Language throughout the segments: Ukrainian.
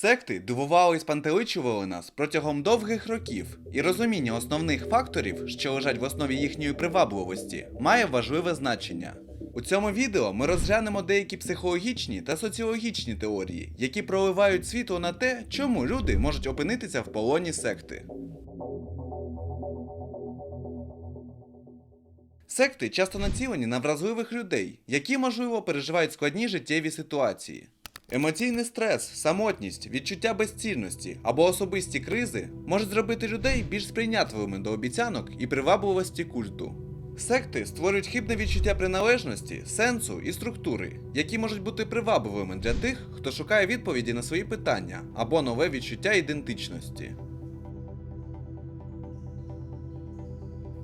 Секти дивували і спантеличували нас протягом довгих років, і розуміння основних факторів, що лежать в основі їхньої привабливості, має важливе значення. У цьому відео ми розглянемо деякі психологічні та соціологічні теорії, які проливають світло на те, чому люди можуть опинитися в полоні секти. Секти часто націлені на вразливих людей, які, можливо, переживають складні життєві ситуації. Емоційний стрес, самотність, відчуття безцільності або особисті кризи можуть зробити людей більш сприйнятливими до обіцянок і привабливості культу. Секти створюють хибне відчуття приналежності, сенсу і структури, які можуть бути привабливими для тих, хто шукає відповіді на свої питання або нове відчуття ідентичності.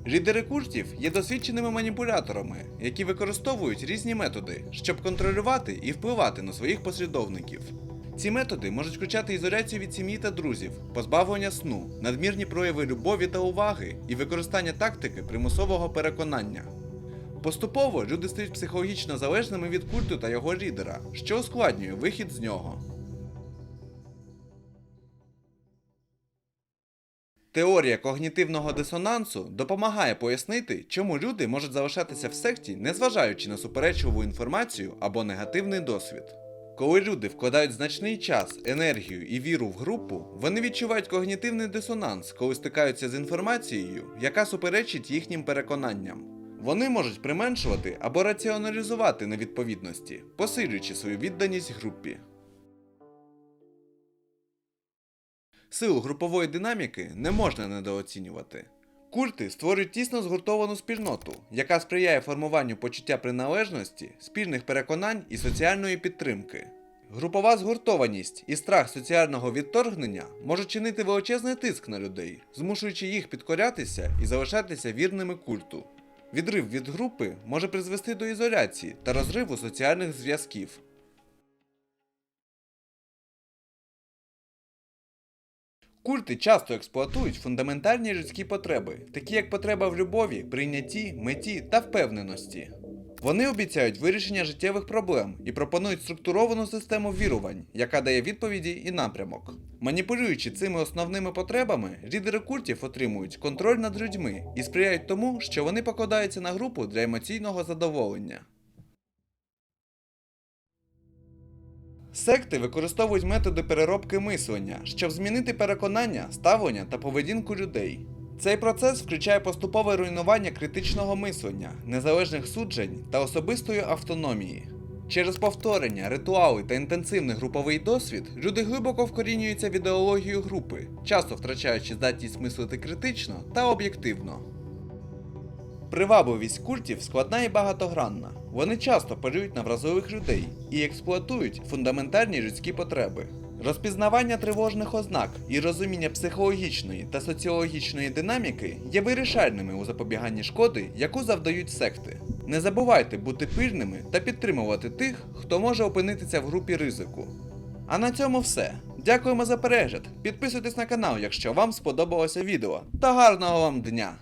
Лідери культів є досвідченими маніпуляторами, які використовують різні методи, щоб контролювати і впливати на своїх послідовників. Ці методи можуть включати ізоляцію від сім'ї та друзів, позбавлення сну, надмірні прояви любові та уваги і використання тактики примусового переконання. Поступово люди стають психологічно залежними від культу та його лідера, що ускладнює вихід з нього. Теорія когнітивного дисонансу допомагає пояснити, чому люди можуть залишатися в секті, незважаючи на суперечливу інформацію або негативний досвід. Коли люди вкладають значний час, енергію і віру в групу, вони відчувають когнітивний дисонанс, коли стикаються з інформацією, яка суперечить їхнім переконанням. Вони можуть применшувати або раціоналізувати невідповідності, посилюючи свою відданість групі. Силу групової динаміки не можна недооцінювати. Культи створюють тісно згуртовану спільноту, яка сприяє формуванню почуття приналежності, спільних переконань і соціальної підтримки. Групова згуртованість і страх соціального відторгнення можуть чинити величезний тиск на людей, змушуючи їх підкорятися і залишатися вірними культу. Відрив від групи може призвести до ізоляції та розриву соціальних зв'язків. Культи часто експлуатують фундаментальні людські потреби, такі як потреба в любові, прийнятті, меті та впевненості. Вони обіцяють вирішення життєвих проблем і пропонують структуровану систему вірувань, яка дає відповіді і напрямок. Маніпулюючи цими основними потребами, лідери культів отримують контроль над людьми і сприяють тому, що вони покладаються на групу для емоційного задоволення. Секти використовують методи переробки мислення, щоб змінити переконання, ставлення та поведінку людей. Цей процес включає поступове руйнування критичного мислення, незалежних суджень та особистої автономії. Через повторення, ритуали та інтенсивний груповий досвід люди глибоко вкорінюються в ідеологію групи, часто втрачаючи здатність мислити критично та об'єктивно. Привабливість культів складна і багатогранна. Вони часто полюють на вразливих людей і експлуатують фундаментальні людські потреби. Розпізнавання тривожних ознак і розуміння психологічної та соціологічної динаміки є вирішальними у запобіганні шкоди, яку завдають секти. Не забувайте бути пильними та підтримувати тих, хто може опинитися в групі ризику. А на цьому все. Дякуємо за перегляд. Підписуйтесь на канал, якщо вам сподобалося відео. Та гарного вам дня!